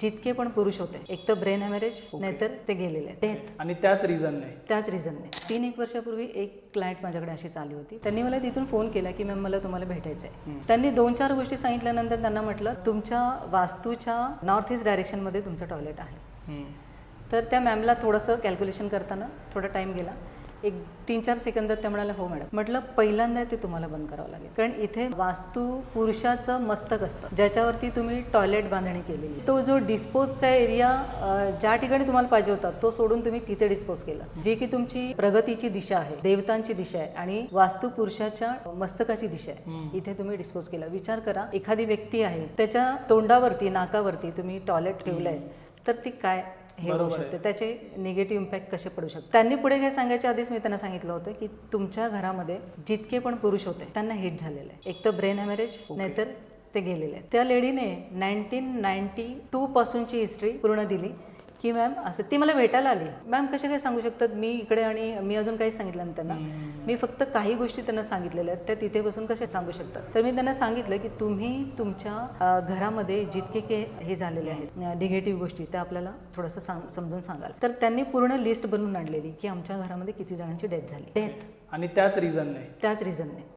जितके पण पुरुष होते एक तर ब्रेन हॅमरेज नाहीतर ते गेलेले. डेथ आणि त्याच रिझनने त्याच रिझनने तीन एक वर्षापूर्वी एक क्लायंट माझ्याकडे अशीच आली होती. त्यांनी मला तिथून फोन केला की मॅम मला तुम्हाला भेटायचं आहे त्यांनी दोन चार गोष्टी सांगितल्यानंतर त्यांना म्हटलं तुमच्या वास्तूच्या नॉर्थ ईस्ट डायरेक्शनमध्ये तुमचं टॉयलेट आहे. तर त्या मॅमला थोडंसं कॅल्क्युलेशन करताना थोडा टाईम गेला. एक तीन चार सेकंदात त्या म्हणाल्या हो मॅडम. म्हटलं पहिल्यांदा ते तुम्हाला बंद करावं लागेल. कारण इथे वास्तू पुरुषाचं मस्तक असतं ज्याच्यावरती तुम्ही टॉयलेट बांधणी केलेली तो जो डिस्पोजचा एरिया ज्या ठिकाणी तुम्हाला पाहिजे होता तो सोडून तुम्ही तिथे डिस्पोज केला. जी की तुमची प्रगतीची दिशा आहे देवतांची दिशा आहे आणि वास्तू पुरुषाच्या मस्तकाची दिशा आहे इथे तुम्ही डिस्पोज केला. विचार करा एखादी व्यक्ती आहे त्याच्या तोंडावरती नाकावरती तुम्ही टॉयलेट ठेवलंय तर ती काय? हे होऊ शकते. त्याचे निगेटिव्ह इम्पॅक्ट कसे पडू शकतात त्यांनी पुढे काय सांगायच्या आधीच मी त्यांना सांगितलं होतं की तुमच्या घरामध्ये जितके पण पुरुष होते त्यांना हिट झालेलं आहे. एक तर ब्रेन हॅमरेज नाहीतर ते गेलेले आहेत. त्या लेडीने नाईन्टीन नाईन्टी टू पासूनची हिस्ट्री पूर्ण दिली. की मॅम असं ती मला भेटायला आली. मॅम कशा काय सांगू शकतात? मी इकडे आणि मी अजून काही सांगितलं नाही त्यांना मी फक्त काही गोष्टी त्यांना सांगितलेल्या आहेत त्या तिथे बसून कशा सांगू शकतात? तर मी त्यांना सांगितलं की तुम्ही तुमच्या घरामध्ये जितके के हे झालेले आहेत निगेटिव्ह गोष्टी त्या आपल्याला थोडंसं सांग समजून सांगाल. तर त्यांनी पूर्ण लिस्ट बनवून आणलेली की आमच्या घरामध्ये किती जणांची डेथ झाली. डेथ आणि त्याच रिझनने त्याच रिझनने